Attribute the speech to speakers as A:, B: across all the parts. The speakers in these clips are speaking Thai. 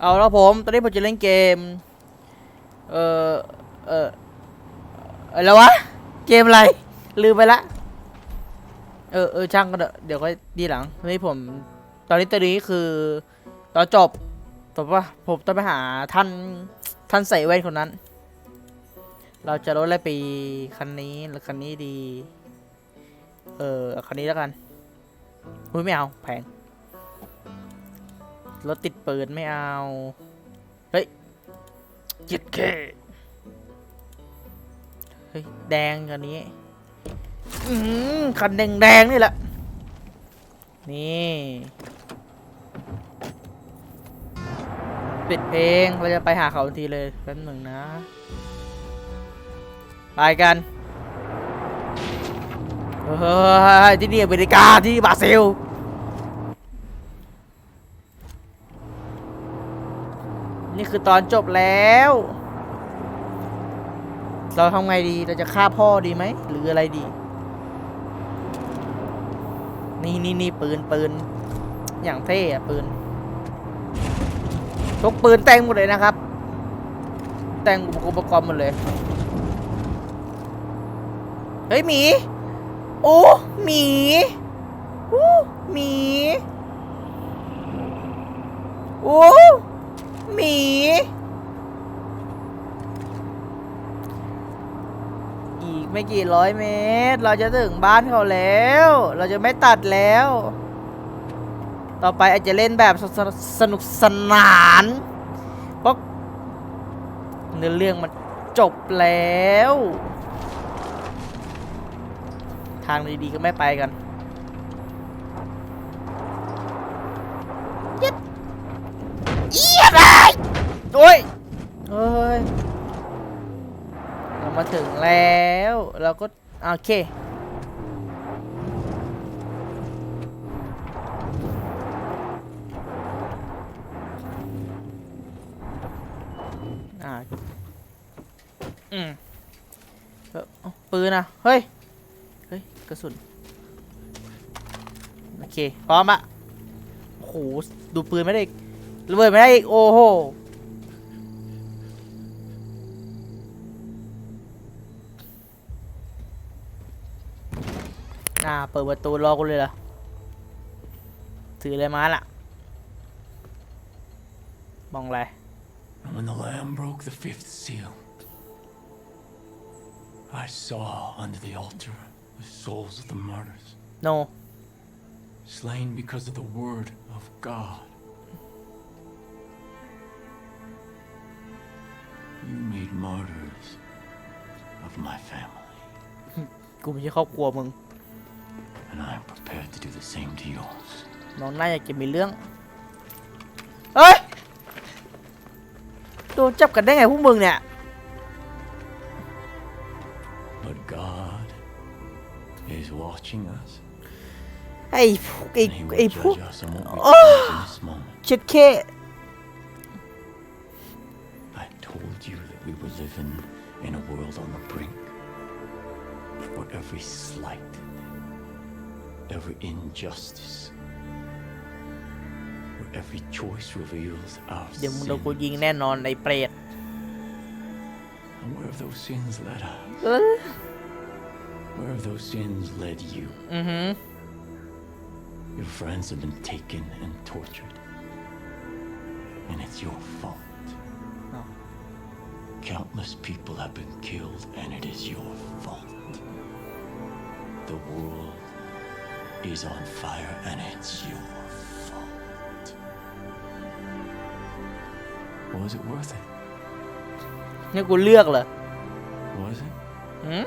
A: เอาแล้วผม ตอนนี้ผมจะเล่นเกม เออเอออะไรวะ เกมอะไร ลืมไปละ เออเออช่างก็เถอะเดี๋ยวก็ดีหลังตอนนี้ผม ตอนนี้ตอนนี้คือตอนจบจบว่าผมต้องไปหาท่านท่านใส่แว่นคนนั้น เราจะรถอะไรไปคันนี้หรือคันนี้ดี เออคันนี้แล้วกันอุ้ยไม่เอาแพง รถติดปืนไม่เอา เฮ้ยจิตเคเฮ้ย แดงกันนี้ อืมคันแดงแดงๆนี่แหละ นี่ ปิดเพลงเราจะไปหาเขาทันทีเลยแป๊บหนึ่งนะ ไปกันเฮ้ยที่นี่อเมริกาที่นี่บราซิล นี่คือตอนจบแล้ว เราทำไงดีเราจะฆ่าพ่อดีไหม หรืออะไรดี นี่นี่นี่ปืนปืน อย่างเท่อะปืนทุกปืนแต่งหมดเลยนะครับ แต่งอุปกรณ์หมดเลย เฮ้ยหมี โอ้หมีโอ้หมี โอ้ หมี อีกไม่กี่ร้อยเมตร เราจะถึงบ้านเขาแล้ว เราจะไม่ตัดแล้ว ต่อไปอาจจะเล่นแบบสนสนุกสนานเพราะเนื้อเรื่องมันจบแล้ว ทางดีๆก็ไม่ไปกันเย็ดเยียบเลย โอ้ยเฮ้ยเรามาถึงแล้ว เราก็ โอเค อ่า อืมเอ้าเอ้าปืนอะเฮ้ย เฮ้ย กระสุน โอเค พร้อมอะโอ้โห ดูปืนไม่ได้อีกระเบิดไม่ได้อีก โอ้โห เปิดประตูรอกูเลยเหรอถืออะไรมาล่ะ มองอะไร
B: And when the Lamb broke the fifth seal, I saw under the altar the souls of the martyrs,
A: no
B: slain because of the word of God. You made martyrs of my family,
A: กูไม่ใช่ครอบครัวมึง
B: and I am prepared to do the same to yours.
A: น้องน่าอยากจะมีเรื่อง เฮ้ย โดนจับกันได้ไงพวกมึงเนี่ย
B: But God is watching us,
A: ไอ้พวกไอ้
B: and He
A: ไอ้
B: will
A: พวก
B: judge us on what we
A: Oh.
B: choose in this moment.
A: เช็ดเค
B: I told you that we were living in a world on the brink where every slight, every injustice, where every choice reveals our
A: เดี๋ยวมึง
B: sin.
A: โดนกูยิงแน่นอนไอ้เปรต
B: And where have those sins led us?
A: เออ
B: Where have those sins led you?
A: อือหือ
B: Your friends have been taken and tortured. And it's your fault.
A: No.
B: Countless people have been killed, and it is your fault. The world is on fire, and it's your fault. Was it worth it?
A: นี่กูเลือกเหรอ
B: Was it?
A: หืม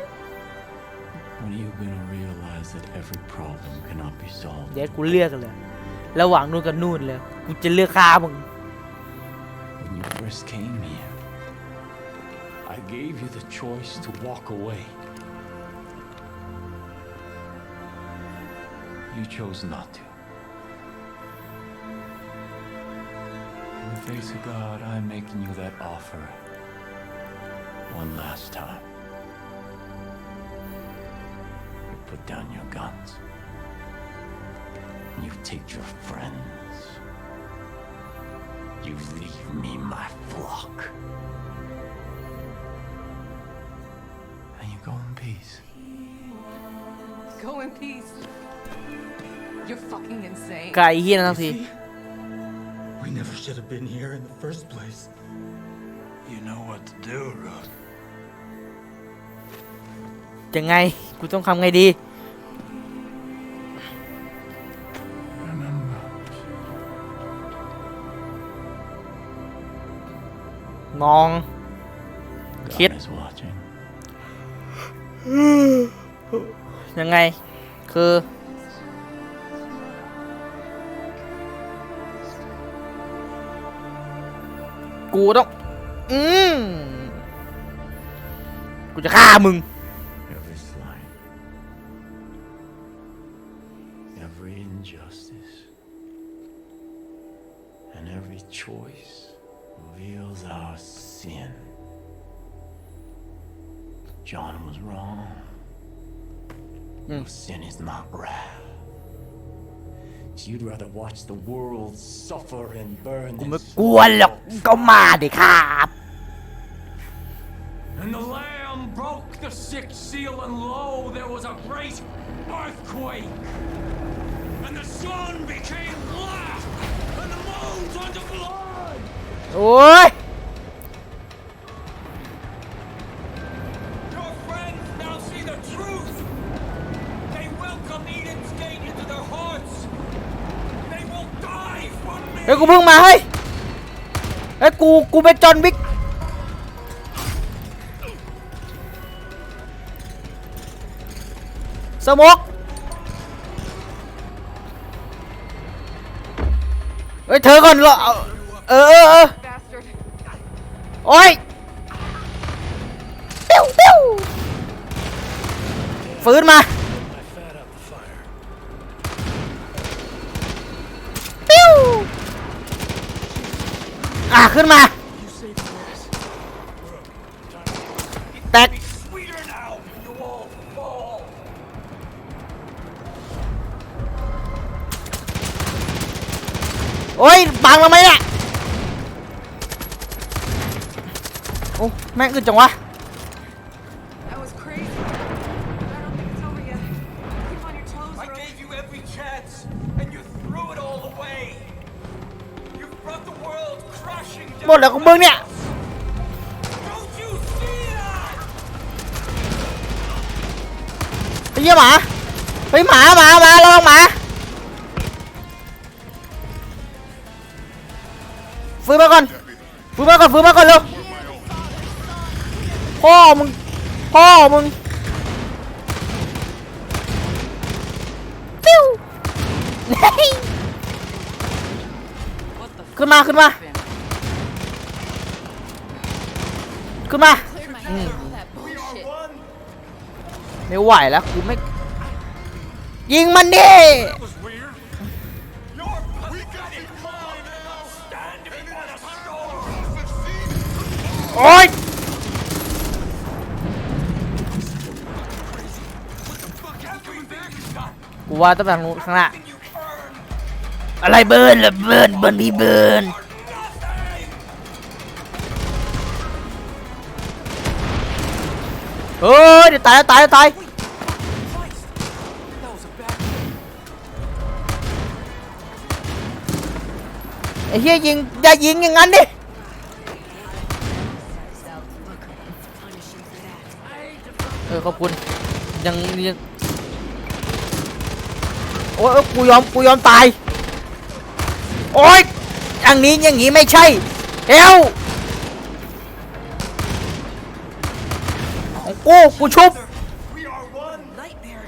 B: When are you gonna realize that every problem cannot be solved?
A: เดี๋ยวกูเลือกเลย ระหว่างนู่นกับนู่นเลย กูจะเลือกฆ่ามึง
B: When you first came here, I gave you the choice to walk away. You chose not to. In the face of God, I'm making you that offer one last time. You put down your guns. You take your friends. You leave me my flock. And you go in peace.
C: Go in peace. You're fucking insane.
A: กายเฮียนั่นทั้งที
D: We never should have been here in the first place.
B: You know what to do, Rook.
A: ยังไง กูต้องทำไงดี
B: Remember.
A: มอง คิด
B: God is watching.
A: ยังไง คือ กูต้อง อืม กูจะฆ่ามึง
B: Every slight, every injustice, and every choice reveals our sin. John was wrong. No sin is not wrath. You'd rather watch the world suffer and burn
A: กู
B: than
A: ไม่กลัวหรอกก็มาดิครับ
B: And the Lamb broke the sixth seal, and lo, there was a great earthquake. And the sun became black, and the moon turned to blood.
A: โอ้ย เฮ้ยกูเพิ่งมาเฮ้ยเฮ้ยกูกูเป็นจอห์นวิกสมกเฮ้ยเธอก่อนเหรอเออเออเออ
C: Bastard.
A: โอ้ยปิ้วปิ้วฟื้นมา ปิ้ว อะขึ้นมา แตกโอ้ยบังเราไหมเนี่ย โอ้ แม่งอึดจังวะ หมด
E: down.
A: แล้วของมึงเนี่ย
E: Don't you see that?
A: ไอ้เหี้ยหมาเฮ้ยหมาหมาหมาระวังหมาฟื้นมาก่อนฟื้นมาก่อนฟื้นมาก่อนเร็วพ่อมึงพ่อมึงปิ้วเฮ้ย
C: What the
A: ขึ้นมาขึ้นมา ขึ้นมาไม่ไหวแล้วกูไม่ ยิงมันดิโอ๊ยกูว่าต้องแบบนู้นข้างหน้าอะไรเบิร์นล่ะเบิร์นเบิร์นพี่เบิร์น เฮ้ยเดี๋ยวตายแล้วตายแล้วตายไอ้เฮียยิงอย่ายิงอย่างนั้นดิเออขอบคุณยังยังโอ้ยเอ้ยกูยอมกูยอมตายโอ๊ยอย่างนี้อย่างนี้ไม่ใช่เอว ของกูกูชุบ
E: We are one.
C: Nightmare.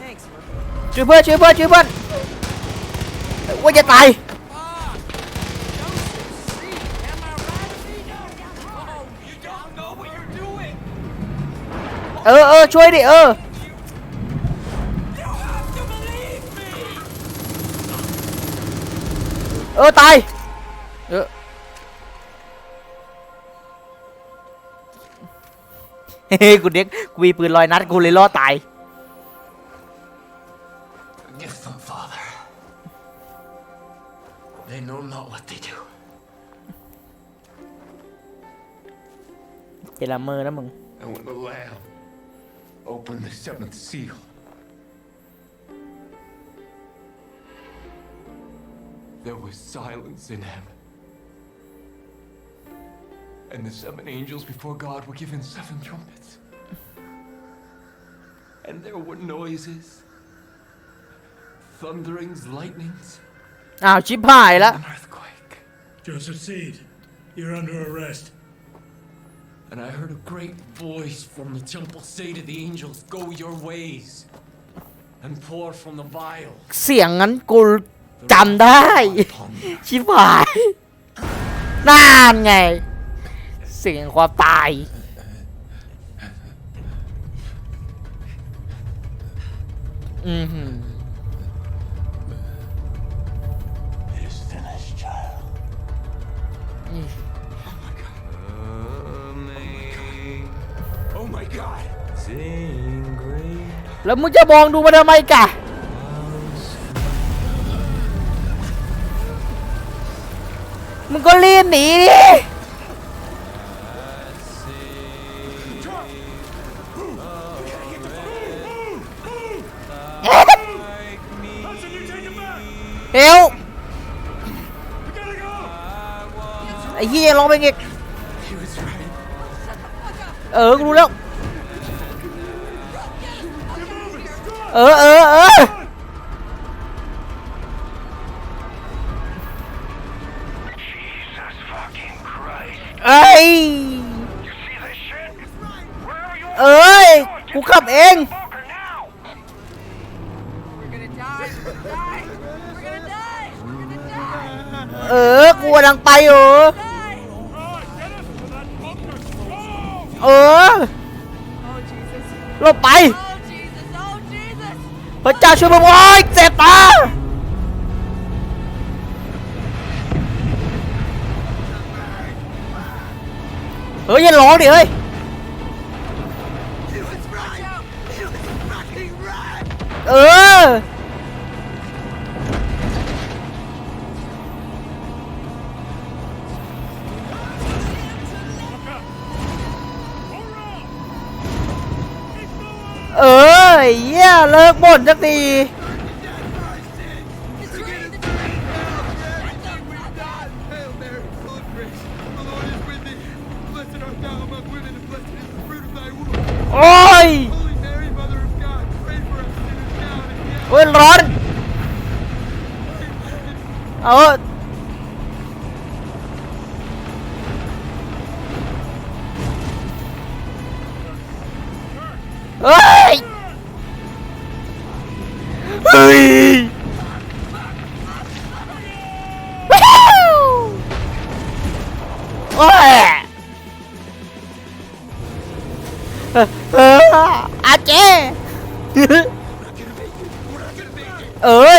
C: Thanks, Rogue.
A: ช่วยเพื่อนช่วยเพื่อนช่วยเพื่อนว่าจะตาย
E: You don't know what you're doing.
A: เออเออช่วยดิเออ
E: You have to believe me.
A: เออ ตาย กูเด็กกูมีปืนลอยนัดกูเลยล่อตาย
B: Forgive them, Father. They know not what they do.
A: เจลาเมอร์นะมึง
B: And when the Lamb opened the seventh seal, there was silence in heaven. And the seven angels before God were given seven trumpets. And there were noises, thunderings, lightnings,
A: อ้าว ชิบหายละ
B: an earthquake.
F: Joseph Seed, you're under arrest.
B: And I heard a great voice from the temple say to the angels, Go your ways and pour from the vial
A: เสียงนั้นกูจำได้
B: upon them.
A: ชิบหายน่านไง เสียงความตาย อือหือ
G: It is finished, child.
B: Oh my god! Sing great
A: แล้วมึงจะมองดูมันทำไมกะ มึงก็รีบหนีดิ เฮียลองไปอีกเออกูรู้แล้ว เออเออเออเอ้ยเอ้ย กูขับเอง เออ กูกำลังไปอยู่ เออ
C: Oh Jesus.
A: หลบไป
C: Oh Jesus. Oh Jesus.
A: พระเจ้าช่วยมึงโอ้ยเจ็บตาเฮ้ยอย่าร้องดิเฮ้ย
C: Watch out.
A: เออเอ เลิกบ่นสักทีโอ้ยโอ้ยร้อน เอา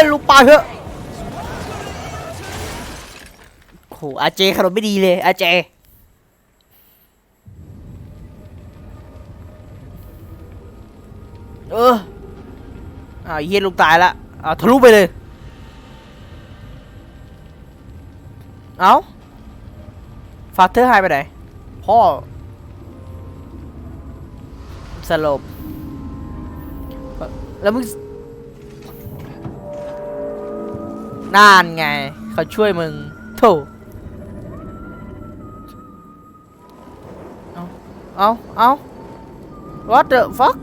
A: ออลูกปลาเถอะโหอาเจขนมไม่ดีเลยอาเจเอออาเฮียลูกตายละเอาทะลุไปเลย เอาฟาเธอร์หายไปไหน พ่อ สลบ แล้วมึง น่านไง เขาช่วยมึงโถเอาเอาเอา what the fuck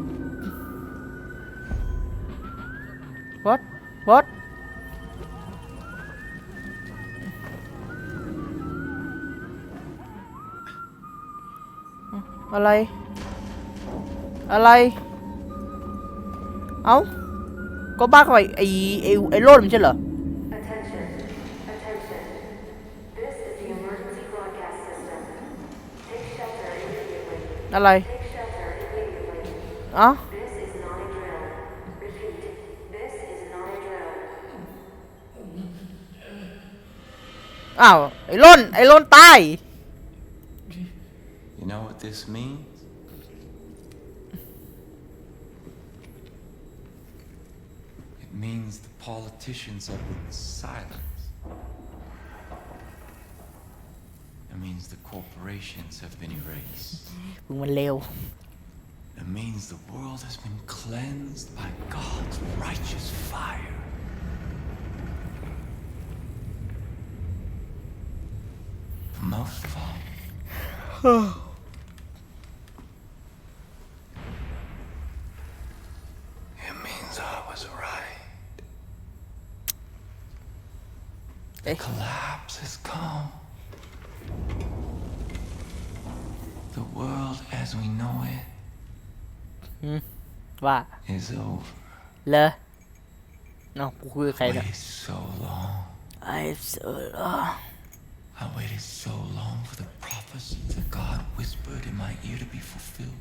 A: what what อะไร อะไร เอาก็บ้าเข้าไปไอ้ไอ้ไอ้โลดมันใช่เหรอ อะไร
H: Take shelter immediately.
A: เอ้า
H: This is not a drill. Repeat, this is not a drill.
A: อ้าว ไอ้ล้น ไอ้ล้นตาย
G: You know what this means?
B: It means the politicians have been silenced. It means means the corporations have been erased.
A: มึงมันเร็ว
B: It means the world has been cleansed by God's righteous fire.
A: ว่า
B: is over.
A: เลอเนาะกูคุยกับใครเนี่ย
B: Waited so long.
A: ไอ้เสือ
B: I waited so long for the prophecy that God whispered in my ear to be fulfilled.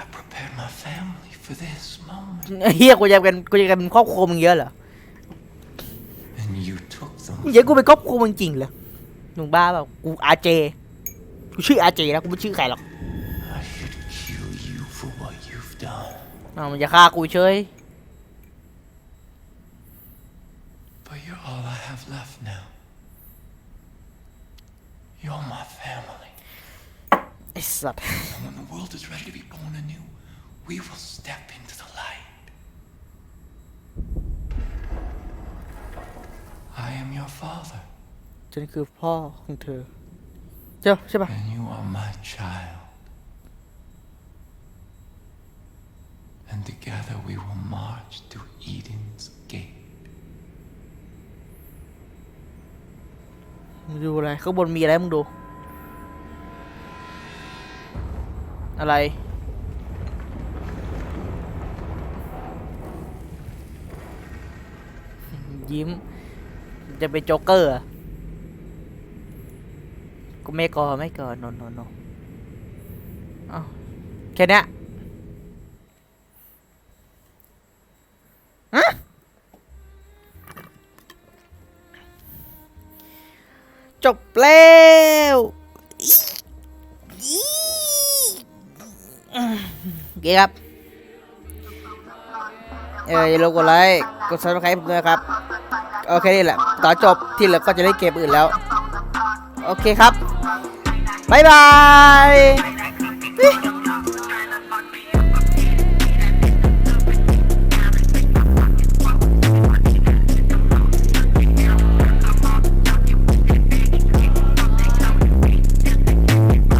B: I prepared my family for this moment,
A: เฮียกูจะเป็นกูจะกลายเป็นครอบครัวมึงเยอะเหรอ
B: and you took them.
A: มึงอยากกูเป็นครอบครัวมึงจริงเหรอมึงบ้าเปล่ากูอาเจ กูชื่ออาเจนะกูไม่ชื่อใครหรอก
B: I should kill you for what you've done,
A: อ้าวมันจะฆ่ากูเฉย
B: but you're all I have left now. You're my family,
A: ไอ้สัตว์
B: and when the world is ready to be born anew, we will step into the light. I am your father.
A: ฉันคือพ่อของเธอ เจ้าใช่ปะ
B: And you are my child. And together we will march to Eden's gate.
A: มึงดูอะไรข้างบนมีอะไรมึงดู อะไร ยิ้ม จะเป็นโจ๊กเกอร์เหรอ ก็ไม่ก่อไม่ก่อโนโนโนอ้าวแค่นี้ฮะจบแล้วโอเคครับ เอออย่าลืมกดไลค์กดซับสไครต์ผมด้วยครับ โอเคนี่แหละ ต่อจบที่เหลือก็จะเล่นเกมอื่นแล้ว โอเคครับ บ๊ายบาย